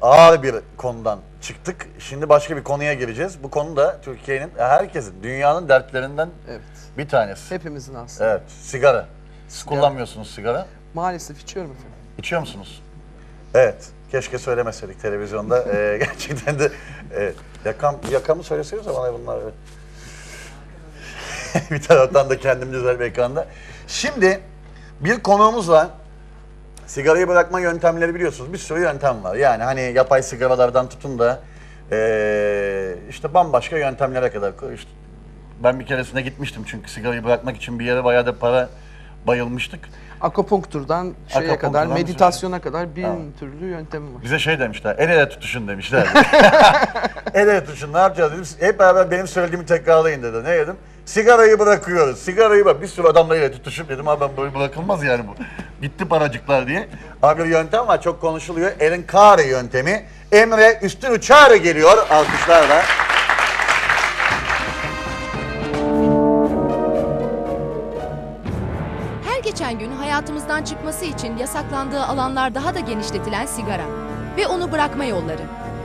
ağır bir konudan çıktık. Şimdi başka bir konuya gireceğiz. Bu konu da Türkiye'nin, herkesin, dünyanın dertlerinden Evet. bir tanesi. Hepimizin aslında. Evet, sigara. Siz kullanmıyorsunuz sigara. Maalesef içiyorum efendim. İçiyor musunuz? Evet. Keşke söylemeseydik televizyonda. Ee, gerçekten de e, yakam, yakamı söyleseniz bana bunlar. evet. bir taraftan da kendim güzel bir ekranda. Şimdi bir konuğumuz var. Sigarayı bırakma yöntemleri biliyorsunuz. Bir sürü yöntem var. Yani hani yapay sigaralardan tutun da eee, işte bambaşka yöntemlere kadar. İşte ben bir keresinde gitmiştim çünkü sigarayı bırakmak için bir yere bayağı da para bayılmıştık. Akupunkturdan şeye Akupunkturdan kadar, bir sürü meditasyona kadar bin Tamam. türlü yöntemi var. Bize şey demişler, el ele tutuşun demişler. el ele tutuşun ne yapacağız dedim. Hep beraber benim söylediğimi tekrarlayın dedi. Ne dedim? Sigarayı bırakıyoruz. Sigarayı bak bir sürü adamla tutuşup dedim abi ben böyle bırakılmaz yani bu. Gitti paracıklar diye. Abi bir yöntem var çok konuşuluyor. Elin Kare yöntemi. Emre Üstün Uçar geliyor alkışlarla. Her geçen gün hayatımızdan çıkması için yasaklandığı alanlar daha da genişletilen sigara ve onu bırakma yolları.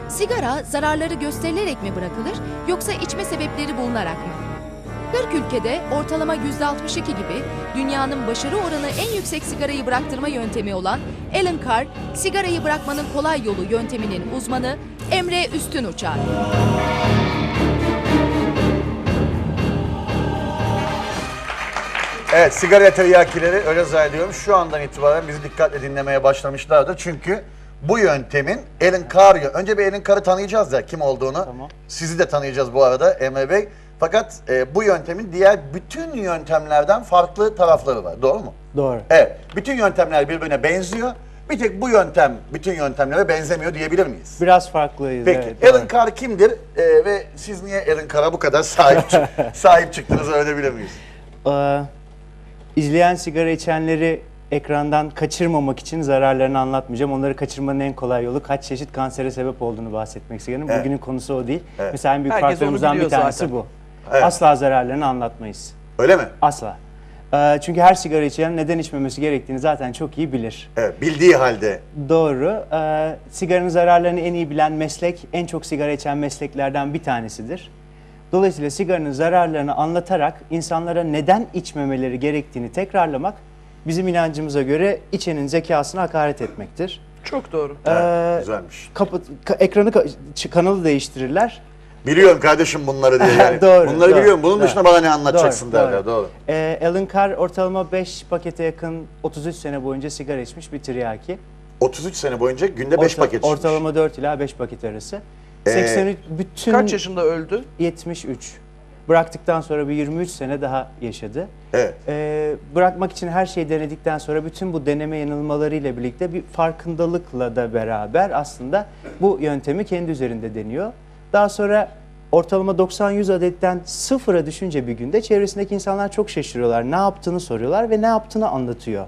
Sigara zararları gösterilerek mi bırakılır yoksa içme sebepleri bulunarak mı? 40 ülkede ortalama %62 gibi dünyanın başarı oranı en yüksek sigarayı bıraktırma yöntemi olan Alan Carr, sigarayı bırakmanın kolay yolu yönteminin uzmanı Emre Üstün Uçar. Evet sigara teriyakkileri öyle zannediyorum şu andan itibaren bizi dikkatle dinlemeye başlamışlardır. Çünkü bu yöntemin Alan Carr'ı, önce bir Alan Carr'ı tanıyacağız da kim olduğunu. Tamam. Sizi de tanıyacağız bu arada Emre Bey. Fakat e, bu yöntemin diğer bütün yöntemlerden farklı tarafları var. Doğru mu? Doğru. Evet. Bütün yöntemler birbirine benziyor. Bir tek bu yöntem bütün yöntemlere benzemiyor diyebilir miyiz? Biraz farklıyız. Peki evet. Alan Carr kimdir E, ve siz niye Alan Carr'a bu kadar sahip sahip çıktığınızı öğrenebilir miyiz? Ee, izleyen sigara içenleri ekrandan kaçırmamak için zararlarını anlatmayacağım. Onları kaçırmanın en kolay yolu kaç çeşit kansere sebep olduğunu bahsetmek istiyorum. Evet. Bugünün konusu o değil. Evet. Mesela en büyük Herkes farklarımızdan bir tanesi zaten. bu. Evet. Asla zararlarını anlatmayız. Öyle mi? Asla. Ee, çünkü her sigara içen neden içmemesi gerektiğini zaten çok iyi bilir. Evet, bildiği halde Doğru. Ee, sigaranın zararlarını en iyi bilen meslek, en çok sigara içen mesleklerden bir tanesidir. Dolayısıyla sigaranın zararlarını anlatarak insanlara neden içmemeleri gerektiğini tekrarlamak bizim inancımıza göre içenin zekasına hakaret etmektir. Çok doğru. Evet, Ee, güzelmiş. Kapı, ka- ekranı ka- kanalı değiştirirler. Biliyorum kardeşim bunları diye yani. Doğru, Bunları doğru, biliyorum. Bunun doğru. dışında bana ne anlatacaksın Doğru, derler. Doğru. Ee, Alan Carr ortalama 5 pakete yakın 33 sene boyunca sigara içmiş bir tiryaki. 33 sene boyunca günde 5 Orta- paket içmiş. Ortalama 4 ila 5 paket arası. Ee, 83 bütün Kaç yaşında öldü? 73. Bıraktıktan sonra bir 23 sene daha yaşadı. Evet. Ee, bırakmak için her şeyi denedikten sonra bütün bu deneme yanılmalarıyla birlikte bir farkındalıkla da beraber aslında bu yöntemi kendi üzerinde deniyor. Daha sonra ortalama 90-100 adetten sıfıra düşünce bir günde çevresindeki insanlar çok şaşırıyorlar. Ne yaptığını soruyorlar ve ne yaptığını anlatıyor.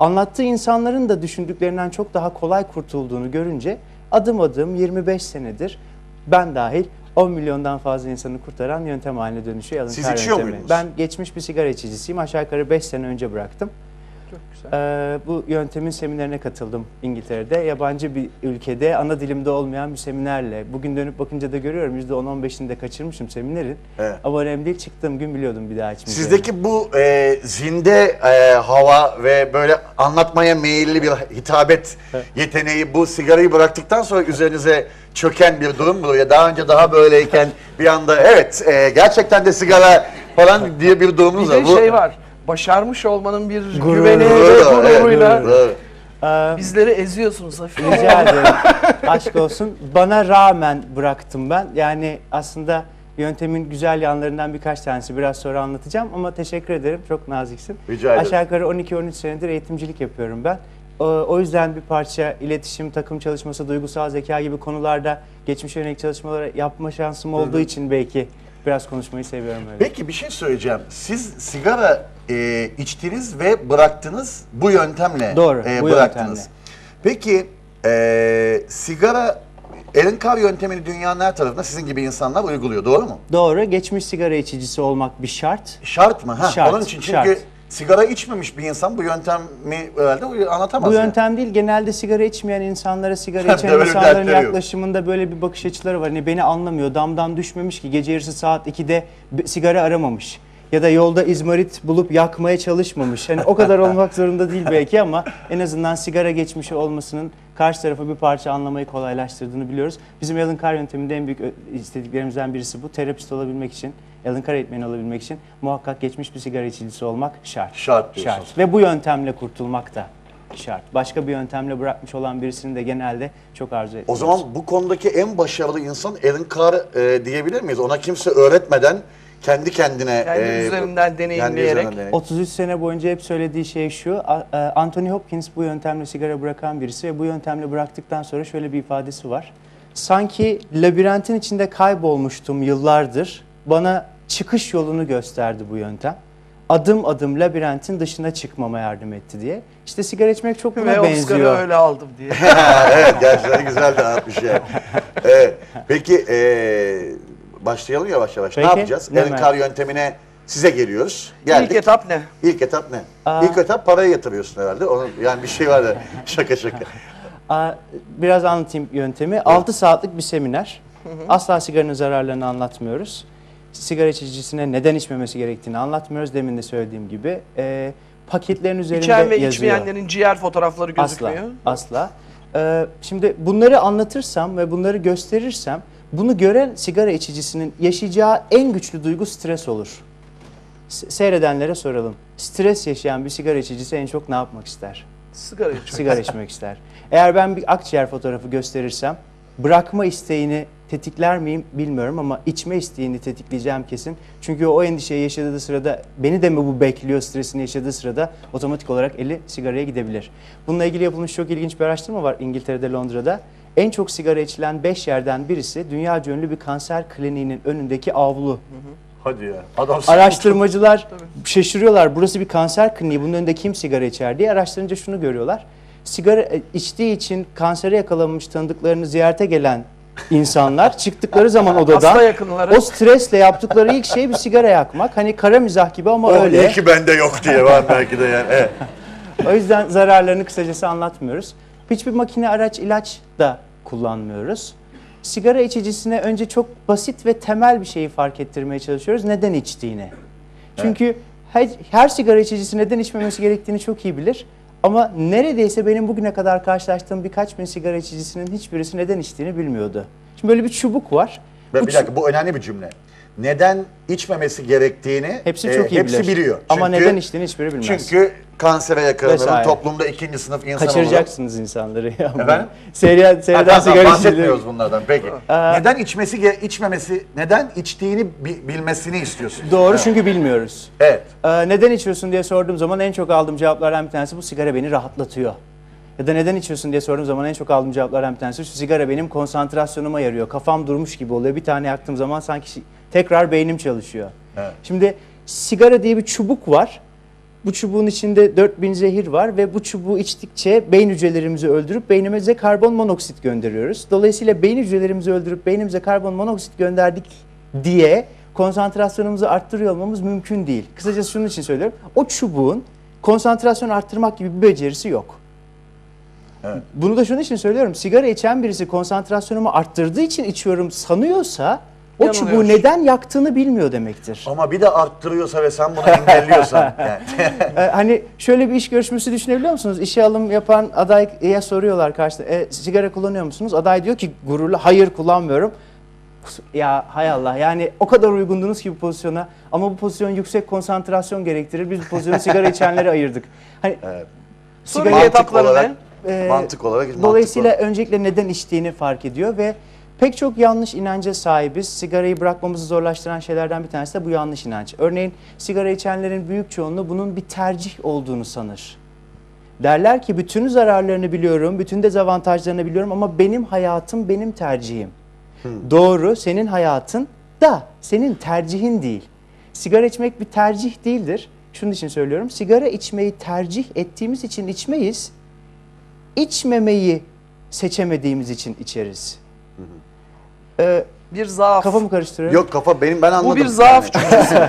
Anlattığı insanların da düşündüklerinden çok daha kolay kurtulduğunu görünce adım adım 25 senedir ben dahil 10 milyondan fazla insanı kurtaran yöntem haline dönüşüyor. Siz içiyor yöntemi. muydunuz? Ben geçmiş bir sigara içicisiyim. Aşağı yukarı 5 sene önce bıraktım. Çok güzel. Ee, bu yöntemin seminerine katıldım İngiltere'de. Yabancı bir ülkede ana dilimde olmayan bir seminerle. Bugün dönüp bakınca da görüyorum %10-15'ini de kaçırmışım seminerin. Evet. Ama önemli değil. Çıktığım gün biliyordum bir daha içmeyeceğimi. Sizdeki bu e, zinde e, hava ve böyle anlatmaya meyilli bir hitabet yeteneği bu sigarayı bıraktıktan sonra üzerinize çöken bir durum mu? Ya daha önce daha böyleyken bir anda evet e, gerçekten de sigara falan diye bir durumunuz Bir var. de Bu- şey var. Başarmış olmanın bir Gururu. güveni ve gururuyla. Ee, bizleri eziyorsunuz hafif. Rica ederim. Aşk olsun. Bana rağmen bıraktım ben. Yani aslında yöntemin güzel yanlarından birkaç tanesi biraz sonra anlatacağım ama teşekkür ederim. Çok naziksin. Rica ederim. Aşağı yukarı 12-13 senedir eğitimcilik yapıyorum ben. O, o yüzden bir parça iletişim, takım çalışması, duygusal zeka gibi konularda geçmiş yönelik çalışmaları yapma şansım olduğu için belki biraz konuşmayı seviyorum öyle. Peki bir şey söyleyeceğim. Siz sigara e, içtiniz ve bıraktınız bu yöntemle Doğru, e, bu bıraktınız. yöntemle. Peki e, sigara Alan Carr yöntemini dünyanın her tarafında sizin gibi insanlar uyguluyor. Doğru mu? Doğru. Geçmiş sigara içicisi olmak bir şart. Şart mı? Ha, Şart, onun için çünkü şart. sigara içmemiş bir insan bu yöntemi herhalde anlatamaz. Bu yani. yöntem değil. Genelde sigara içmeyen insanlara sigara içen Böyle bir insanların dertleri yok. yaklaşımında böyle bir bakış açıları var. Hani beni anlamıyor. Damdan düşmemiş ki gece yarısı saat 2'de b- sigara aramamış. Ya da yolda izmarit bulup yakmaya çalışmamış. Hani o kadar olmak zorunda değil belki ama en azından sigara geçmişi olmasının karşı tarafı bir parça anlamayı kolaylaştırdığını biliyoruz. Bizim Alan Carr yönteminde en büyük ö- istediklerimizden birisi bu. Terapist olabilmek için, Alan Carr eğitmeni olabilmek için muhakkak geçmiş bir sigara içicisi olmak şart. Şart diyorsunuz. Şart. Ve bu yöntemle kurtulmak da şart. Başka bir yöntemle bırakmış olan birisini de genelde çok arzu O etmiyoruz. zaman bu konudaki en başarılı insan Alan Carr e, diyebilir miyiz? Ona kimse öğretmeden kendi kendine... Kendi e, üzerinden kendi deneyimleyerek. üzerinden deneyim. 33 sene boyunca hep söylediği şey şu. a- e, Anthony Hopkins bu yöntemle sigara bırakan birisi ve bu yöntemle bıraktıktan sonra şöyle bir ifadesi var. Sanki labirentin içinde kaybolmuştum yıllardır. Bana çıkış yolunu gösterdi bu yöntem. Adım adım labirentin dışına çıkmama yardım etti diye. İşte sigara içmek çok buna Ve Oscar'ı benziyor. öyle aldım diye. evet gerçekten güzel dağıtmış yani. Evet, peki e, başlayalım yavaş yavaş. Peki, ne yapacağız? ne merak- Carr yöntemine size geliyoruz. Geldik. İlk etap ne? İlk etap ne? Aa. İlk etap parayı yatırıyorsun herhalde. Onun, yani bir şey var da şaka şaka. Aa, Biraz anlatayım yöntemi. 6 saatlik bir seminer. Asla sigaranın zararlarını anlatmıyoruz. Sigara içicisine neden içmemesi gerektiğini anlatmıyoruz. Demin de söylediğim gibi. Ee, paketlerin üzerinde İçen ve yazıyor. içmeyenlerin ciğer fotoğrafları Asla, gözükmüyor. asla. Ee, şimdi bunları anlatırsam ve bunları gösterirsem bunu gören sigara içicisinin yaşayacağı en güçlü duygu stres olur. S- Seyredenlere soralım. Stres yaşayan bir sigara içicisi en çok ne yapmak ister? Sigara içmek. sigara içmek ister. Eğer ben bir akciğer fotoğrafı gösterirsem bırakma isteğini tetikler miyim bilmiyorum ama içme isteğini tetikleyeceğim kesin. Çünkü o endişeyi yaşadığı sırada beni de mi bu bekliyor stresini yaşadığı sırada otomatik olarak eli sigaraya gidebilir. Bununla ilgili yapılmış çok ilginç bir araştırma var İngiltere'de Londra'da. En çok sigara içilen 5 yerden birisi dünya ünlü bir kanser kliniğinin önündeki avlu. Hadi ya. Adam Araştırmacılar şaşırıyorlar. Burası bir kanser kliniği. Bunun önünde kim sigara içer diye. Araştırınca şunu görüyorlar. Sigara e, içtiği için kansere yakalanmış tanıdıklarını ziyarete gelen insanlar çıktıkları zaman odadan o stresle yaptıkları ilk şey bir sigara yakmak. Hani kara mizah gibi ama Oh, öyle. iyi ki bende yok diye var belki de yani. Evet. O yüzden zararlarını kısacası anlatmıyoruz. Hiçbir makine, araç, ilaç da kullanmıyoruz. Sigara içicisine önce çok basit ve temel bir şeyi fark ettirmeye çalışıyoruz. Neden içtiğini. Çünkü her, her sigara içicisi neden içmemesi gerektiğini çok iyi bilir. Ama neredeyse benim bugüne kadar karşılaştığım birkaç bin sigara içicisinin hiçbirisi neden içtiğini bilmiyordu. Şimdi böyle bir çubuk var. Bu bir çu- dakika bu önemli bir cümle. Neden içmemesi gerektiğini Hepsi e, çok iyi hepsi bilir. biliyor. Ama Çünkü- neden içtiğini hiçbiri bilmez. Çünkü kansere yakalanırım, Vesaire. toplumda ikinci sınıf insan olurum. Kaçıracaksınız insanları. ya. Efendim? Seyreden, Ha, seyreden tamam, sigara bahsetmiyoruz bunlardan. Peki. neden içmesi, ge- içmemesi, neden içtiğini bi- bilmesini istiyorsun? Doğru çünkü bilmiyoruz. Evet. Ee, neden içiyorsun diye sorduğum zaman en çok aldığım cevaplardan bir tanesi bu sigara beni rahatlatıyor. Ya da neden içiyorsun diye sorduğum zaman en çok aldığım cevaplardan bir tanesi şu sigara benim konsantrasyonuma yarıyor. Kafam durmuş gibi oluyor. Bir tane yaktığım zaman sanki şi- tekrar beynim çalışıyor. Evet. Şimdi sigara diye bir çubuk var. Bu çubuğun içinde 4000 zehir var ve bu çubuğu içtikçe beyin hücrelerimizi öldürüp beynimize karbon monoksit gönderiyoruz. Dolayısıyla beyin hücrelerimizi öldürüp beynimize karbon monoksit gönderdik diye konsantrasyonumuzu arttırıyor olmamız mümkün değil. Kısacası şunun için söylüyorum. O çubuğun konsantrasyonu arttırmak gibi bir becerisi yok. Evet. Bunu da şunun için söylüyorum. Sigara içen birisi konsantrasyonumu arttırdığı için içiyorum sanıyorsa o çubuğu neden yaktığını bilmiyor demektir. Ama bir de arttırıyorsa ve sen bunu engelliyorsan. yani. Ee, hani şöyle bir iş görüşmesi düşünebiliyor musunuz? İşe alım yapan adaya soruyorlar karşıda. "E, sigara kullanıyor musunuz? Aday diyor ki gururla hayır kullanmıyorum. Ya hay Allah yani o kadar uygundunuz ki bu pozisyona ama bu pozisyon yüksek konsantrasyon gerektirir. Biz bu pozisyonu sigara içenlere ayırdık. Hani Sonraki sigara- etapları olarak- ne? e, mantık olarak. Dolayısıyla öncelikle neden içtiğini fark ediyor ve pek çok yanlış inanca sahibiz. Sigarayı bırakmamızı zorlaştıran şeylerden bir tanesi de bu yanlış inanç. Örneğin sigara içenlerin büyük çoğunluğu bunun bir tercih olduğunu sanır. Derler ki bütün zararlarını biliyorum, bütün dezavantajlarını biliyorum ama benim hayatım benim tercihim. Doğru, senin hayatın da senin tercihin değil. Sigara içmek bir tercih değildir. Şunun için söylüyorum. Sigara içmeyi tercih ettiğimiz için içmeyiz içmemeyi seçemediğimiz için içeriz. Ee, Bir zaaf. Kafamı karıştırıyorum. Yok kafa benim ben anladım. Bu bir zaaf cümlesi.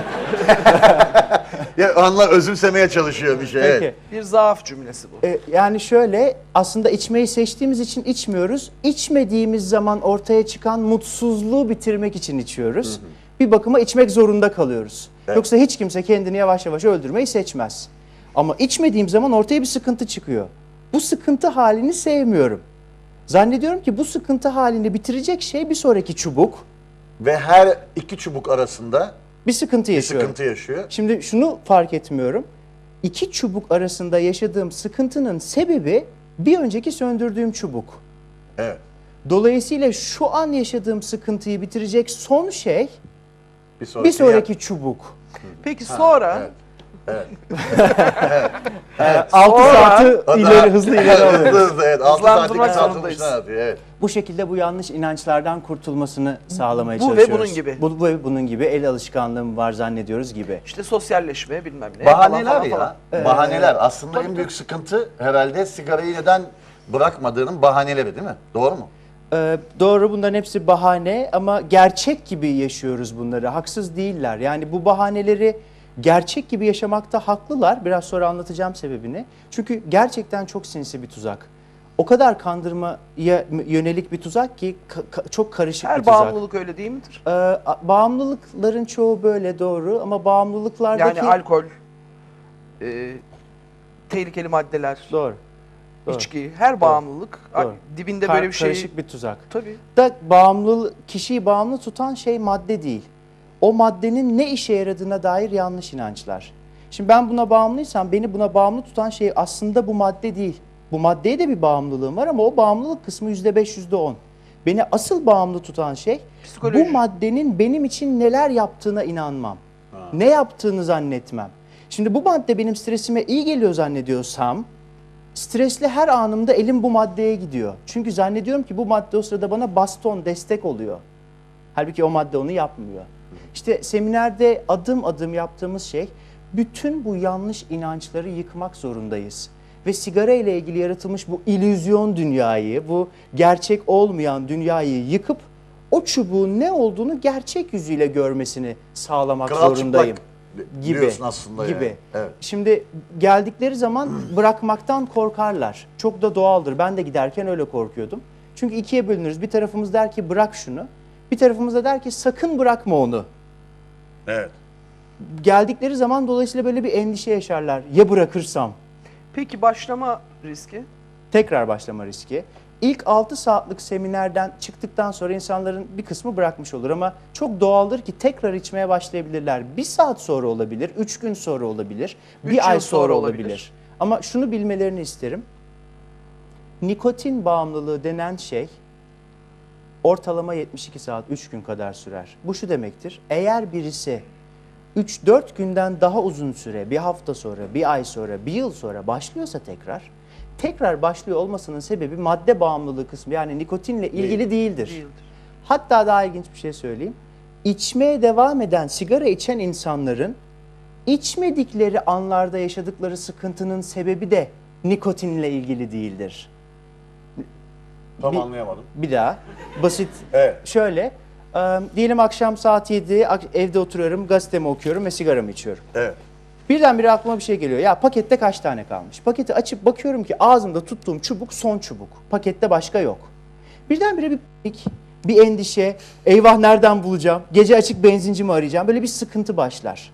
Ya anla özümsemeye çalışıyor bir şey. Peki. Evet. bir zaaf cümlesi bu. E, yani şöyle aslında içmeyi seçtiğimiz için içmiyoruz. İçmediğimiz zaman ortaya çıkan mutsuzluğu bitirmek için içiyoruz. Bir bakıma içmek zorunda kalıyoruz. Yoksa hiç kimse kendini yavaş yavaş öldürmeyi seçmez. Ama içmediğim zaman ortaya bir sıkıntı çıkıyor. Bu sıkıntı halini sevmiyorum. Zannediyorum ki bu sıkıntı halini bitirecek şey bir sonraki çubuk. Ve her iki çubuk arasında Bir sıkıntı bir yaşıyorum. sıkıntı yaşıyor. Şimdi şunu fark etmiyorum. İki çubuk arasında yaşadığım sıkıntının sebebi bir önceki söndürdüğüm çubuk. Evet. Dolayısıyla şu an yaşadığım sıkıntıyı bitirecek son şey Bir sonraki, bir sonraki çubuk. Peki sonra evet. Evet. 6 Sonra- saati ileri hızlı ileri hızlı alıyoruz. hızlı evet. 6 Hızlandırmak saatlik zorundayız. kısaltılmışlar atıyor. Evet. Bu şekilde bu yanlış inançlardan kurtulmasını sağlamaya Bu ve çalışıyoruz. bunun gibi. Bu, bu ve bunun gibi el alışkanlığım var zannediyoruz gibi. işte sosyalleşme bilmem ne. Bahaneler falan ya. falan falan. Bahaneler. Aslında en büyük sıkıntı herhalde sigarayı neden bırakmadığının bahaneleri değil mi? Doğru mu? Ee, doğru bunların hepsi bahane ama gerçek gibi yaşıyoruz bunları. Haksız değiller. Yani bu bahaneleri gerçek gibi yaşamakta haklılar. Biraz sonra anlatacağım sebebini. Çünkü gerçekten çok sinsi bir tuzak. O kadar kandırmaya yönelik bir tuzak ki ka- ka- çok karışık bir Her tuzak. bağımlılık öyle değil midir? Ee, bağımlılıkların çoğu böyle doğru ama bağımlılıklardaki... Yani alkol, e, tehlikeli maddeler, Doğru. Doğru. içki, her bağımlılık Doğru. dibinde Kar- böyle bir şey. Karışık bir tuzak. Tabii. da bağımlı kişiyi bağımlı tutan şey madde değil. O maddenin ne işe yaradığına dair yanlış inançlar. Şimdi ben buna bağımlıysam beni buna bağımlı tutan şey aslında bu madde değil. Bu maddeye de bir bağımlılığım var ama o bağımlılık kısmı yüzde beş, yüzde on. Beni asıl bağımlı tutan şey Psikoloji. bu maddenin benim için neler yaptığına inanmam. Ne yaptığını zannetmem. Şimdi bu madde benim stresime iyi geliyor zannediyorsam stresli her anımda elim bu maddeye gidiyor. Çünkü zannediyorum ki bu madde o sırada bana baston, destek oluyor. Halbuki o madde onu yapmıyor. İşte seminerde adım adım yaptığımız şey bütün bu yanlış inançları yıkmak zorundayız. Ve sigara ile ilgili yaratılmış bu illüzyon dünyayı, bu gerçek olmayan dünyayı yıkıp o çubuğun ne olduğunu gerçek yüzüyle görmesini sağlamak Kral zorundayım. çıplak Gibi. diyorsun aslında gibi. yani. Evet. Şimdi geldikleri zaman bırakmaktan korkarlar. Çok da doğaldır. Ben de giderken öyle korkuyordum. Çünkü ikiye bölünürüz. Bir tarafımız der ki bırak şunu. Bir tarafımız da der ki sakın bırakma onu. Evet. Geldikleri zaman dolayısıyla böyle bir endişe yaşarlar. Ya bırakırsam? Peki başlama riski? Tekrar başlama riski. İlk 6 saatlik seminerden çıktıktan sonra insanların bir kısmı bırakmış olur ama çok doğaldır ki tekrar içmeye başlayabilirler. Bir saat sonra olabilir, üç gün sonra olabilir, Üç bir ay sonra sonra olabilir. olabilir. Ama şunu bilmelerini isterim. Nikotin bağımlılığı denen şey ortalama 72 saat, 3 gün kadar sürer. Bu şu demektir. Eğer birisi 3-4 günden daha uzun süre, bir hafta sonra, bir ay sonra, bir yıl sonra başlıyorsa tekrar, tekrar başlıyor olmasının sebebi madde bağımlılığı kısmı yani nikotinle ilgili değildir. Değildir. Hatta daha ilginç bir şey söyleyeyim. İçmeye devam eden, sigara içen insanların içmedikleri anlarda yaşadıkları sıkıntının sebebi de nikotinle ilgili değildir. Tam Bir- anlayamadım. Bir daha basit Evet. şöyle e, diyelim akşam saat 7 ak- evde oturuyorum gazetemi okuyorum ve sigaramı içiyorum. Evet. Birdenbire aklıma bir şey geliyor. Ya pakette kaç tane kalmış? Paketi açıp bakıyorum ki ağzımda tuttuğum çubuk son çubuk. Pakette başka yok. Birdenbire bir panik, bir endişe. Eyvah nereden bulacağım? Gece açık benzinci mi arayacağım? Böyle bir sıkıntı başlar.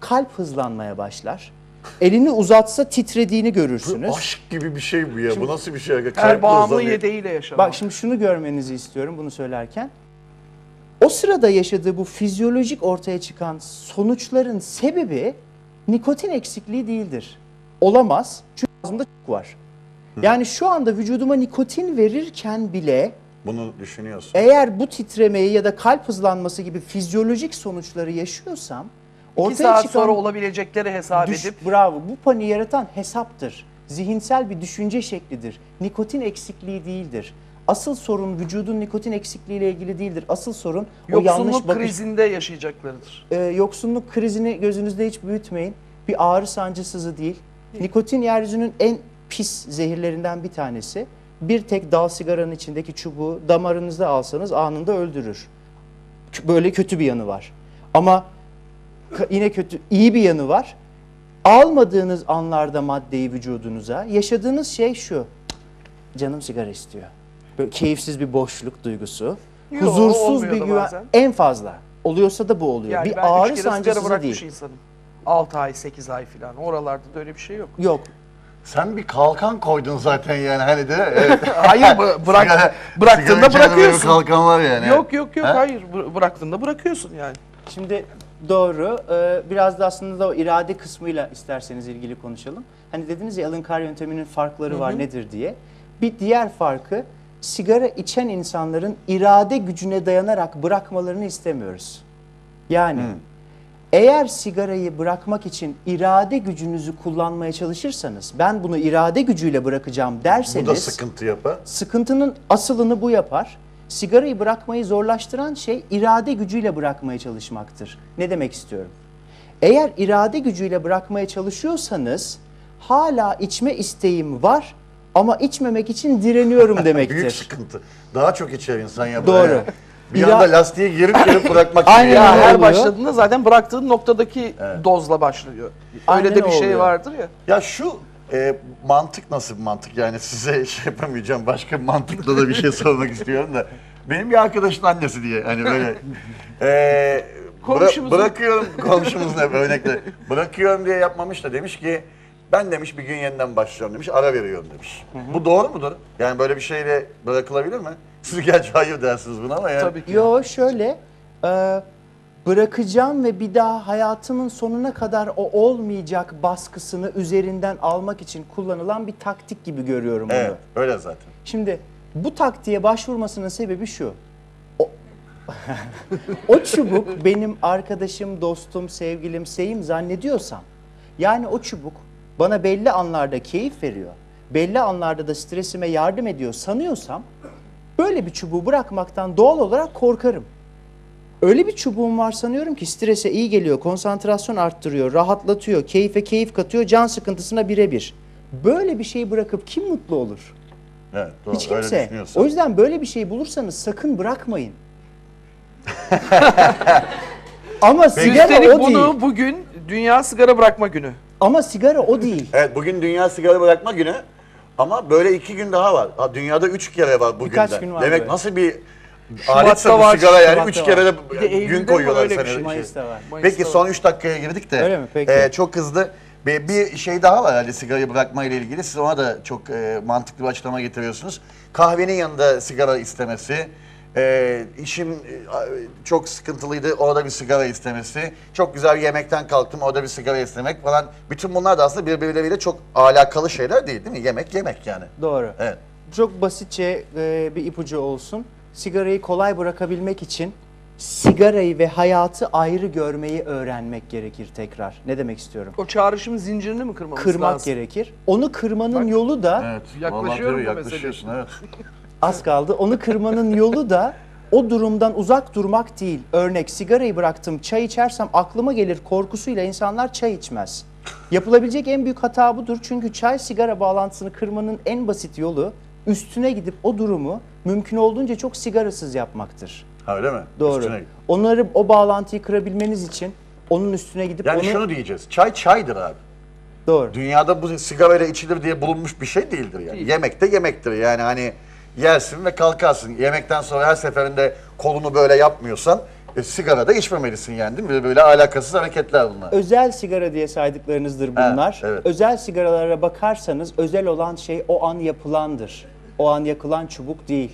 Kalp hızlanmaya başlar. Elini uzatsa titrediğini görürsünüz. Aşk gibi bir şey bu ya. bu nasıl bir şey? Her Kalp bağımlı yedeğiyle yaşamak. Bak şimdi şunu görmenizi istiyorum bunu söylerken. O sırada yaşadığı bu fizyolojik ortaya çıkan sonuçların sebebi nikotin eksikliği değildir. Olamaz. Çünkü ağzımda çubuk var. Yani şu anda vücuduma nikotin verirken bile Bunu düşünüyorsun. eğer bu titremeyi ya da kalp hızlanması gibi fizyolojik sonuçları yaşıyorsam İki ortaya saat çıkan sonra olabilecekleri hesap Düş- edip Bravo. Bu paniği yaratan hesaptır. Zihinsel bir düşünce şeklidir. Nikotin eksikliği değildir. Asıl sorun vücudun nikotin eksikliğiyle ilgili değildir. Asıl sorun o yanlış bakış. krizinde yaşayacaklarıdır. Ee, yoksunluk krizini gözünüzde hiç büyütmeyin. Bir ağrı sancısızı değil. Nikotin yeryüzünün en pis zehirlerinden bir tanesi. Bir tek dal sigaranın içindeki çubuğu damarınızda alsanız anında öldürür. Böyle kötü bir yanı var. Ama yine kötü iyi bir yanı var. Almadığınız anlarda maddeyi vücudunuza yaşadığınız şey şu. Canım sigara istiyor. Böyle keyifsiz bir boşluk duygusu. Yo, huzursuz bir güven. bazen. En fazla. Oluyorsa da bu oluyor. Yani bir ben ağrı sigara sancısı değil. insanım. 6 ay, 8 ay falan. Oralarda da öyle bir şey yok. Yok. Sen bir kalkan koydun zaten yani hani de. Evet. Hayır bı- bırak, Sigara- bıraktığında sigara bırakıyorsun. kalkan var yani. Yok yok yok Ha? hayır Bı- bıraktığında bırakıyorsun yani. Şimdi doğru. Ee, biraz da aslında o irade kısmıyla isterseniz ilgili konuşalım. Hani dediniz ya Alın Carr yönteminin farkları var nedir diye. Bir diğer farkı sigara içen insanların irade gücüne dayanarak bırakmalarını istemiyoruz. Yani eğer sigarayı bırakmak için irade gücünüzü kullanmaya çalışırsanız, ben bunu irade gücüyle bırakacağım derseniz... Bu da sıkıntı yapar. Sıkıntının asılını bu yapar. Sigarayı bırakmayı zorlaştıran şey irade gücüyle bırakmaya çalışmaktır. Ne demek istiyorum? Eğer irade gücüyle bırakmaya çalışıyorsanız hala içme isteğim var ama içmemek için direniyorum demektir. Büyük sıkıntı. Daha çok içer insan ya. Doğru. Bir anda lastiğe girip girip bırakmak Aynen gibi Ya yani. her başladığında zaten bıraktığın noktadaki dozla başlıyor. Öyle Aynen de bir şey oluyor. vardır ya. Ya şu e, mantık nasıl bir mantık yani size şey yapamayacağım başka bir mantıkla da bir şey sormak istiyorum da. Benim bir arkadaşın annesi diye hani böyle e, bıra- Komşumuzun- bırakıyorum komşumuzun hep örnekle bırakıyorum diye yapmamış da demiş ki ben demiş bir gün yeniden başlıyorum demiş ara veriyorum demiş. Bu doğru mudur? Yani böyle bir şeyle bırakılabilir mi? Siz gerçi hayır dersiniz buna ama yani. Tabii ki. Yo şöyle e, bırakacağım ve bir daha hayatımın sonuna kadar o olmayacak baskısını üzerinden almak için kullanılan bir taktik gibi görüyorum bunu. Evet öyle zaten. Şimdi bu taktiğe başvurmasının sebebi şu. O, o çubuk benim arkadaşım, dostum, sevgilim, seyim zannediyorsam, yani o çubuk bana belli anlarda keyif veriyor, belli anlarda da stresime yardım ediyor sanıyorsam, böyle bir çubuğu bırakmaktan doğal olarak korkarım. Öyle bir çubuğum var sanıyorum ki strese iyi geliyor, konsantrasyon arttırıyor, rahatlatıyor, keyfe keyif katıyor, can sıkıntısına birebir. Böyle bir şeyi bırakıp kim mutlu olur? Evet, doğru. Hiç Öyle kimse. düşünüyorsan. O yüzden böyle bir şey bulursanız sakın bırakmayın. Ama sigara Üstelik o bunu değil. bugün Dünya Sigara Bırakma Günü. Ama sigara o değil. Evet bugün Dünya Sigara Bırakma Günü ama böyle iki gün daha var. Ha, dünyada üç kere var bugünden. Birkaç gün var Demek böyle. nasıl bir Aletse bu var, sigara yani Şubat'ta üç var. kere de gün koyuyorlar senede. şey? Mayıs'ta var. Mayıs'ta Peki son üç dakikaya girdik de. Öyle mi? Peki. e, çok hızlı. Bir, bir şey daha var hani sigarayı bırakma ile ilgili. Siz ona da çok e, mantıklı bir açıklama getiriyorsunuz. Kahvenin yanında sigara istemesi. E, işim e, çok sıkıntılıydı orada bir sigara istemesi. Çok güzel bir yemekten kalktım orada bir sigara istemek falan. Bütün bunlar da aslında birbirleriyle çok alakalı şeyler değil değil mi? Yemek yemek yani. Doğru. Evet. Çok basitçe e, bir ipucu olsun. Sigarayı kolay bırakabilmek için sigarayı ve hayatı ayrı görmeyi öğrenmek gerekir tekrar. Ne demek istiyorum? O çağrışım zincirini mi kırmamız Kırmak lazım? gerekir. Onu kırmanın Bak. yolu da Evet. Yaklaşıyorum vallahi tabii bu yaklaşıyorsun evet. Az kaldı. Onu kırmanın yolu da o durumdan uzak durmak değil. Örnek sigarayı bıraktım, çay içersem aklıma gelir korkusuyla insanlar çay içmez. Yapılabilecek en büyük hata budur. Çünkü çay sigara bağlantısını kırmanın en basit yolu üstüne gidip o durumu mümkün olduğunca çok sigarasız yapmaktır. Ha öyle mi? Doğru. Üstüne. Onları o bağlantıyı kırabilmeniz için onun üstüne gidip Yani onu şunu diyeceğiz. Çay çaydır abi. doğru. Dünyada bu sigarayla içilir diye bulunmuş bir şey değildir yani. Değil. Yemek de yemektir yani hani yersin ve kalkarsın. Yemekten sonra her seferinde kolunu böyle yapmıyorsan e, sigara da içmemelisin yani değil mi? Böyle, böyle alakasız hareketler bunlar. Özel sigara diye saydıklarınızdır bunlar. evet. Özel sigaralara bakarsanız özel olan şey o an yapılandır. O an yakılan çubuk değil.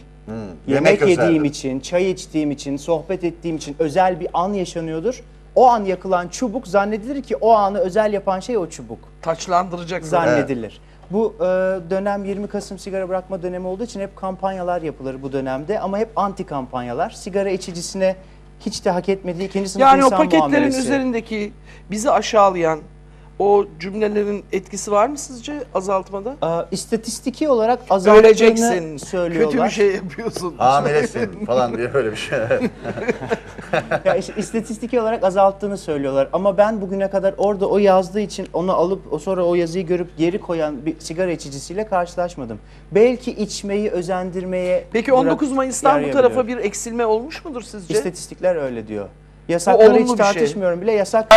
Yemek, yemek yediğim için, çay içtiğim için, sohbet ettiğim için özel bir an yaşanıyordur. O an yakılan çubuk zannedilir ki o anı özel yapan şey o çubuk Taçlandıracaksın. zannedilir. Bu e, dönem 20 Kasım sigara bırakma dönemi olduğu için hep kampanyalar yapılır bu dönemde ama hep anti kampanyalar. Sigara içicisine hiç de hak etmediği ikinci sınıf Yani o insan paketlerin muamelesi. üzerindeki bizi aşağılayan O cümlelerin etkisi var mı sizce azaltmada? Aa, İstatistiki olarak azalttığını Öleceksin, söylüyorlar. kötü bir şey yapıyorsun. Hamilesin falan diye böyle bir şey. Ya işte istatistiki olarak azalttığını söylüyorlar. Ama ben bugüne kadar orada o yazdığı için onu alıp o sonra o yazıyı görüp geri koyan bir sigara içicisiyle karşılaşmadım. Belki içmeyi özendirmeye Peki bırak- 19 Mayıs'tan bu tarafa bir eksilme olmuş mudur sizce? İstatistikler öyle diyor. Yasakları olumlu hiç bir şey. tartışmıyorum bile. Yasak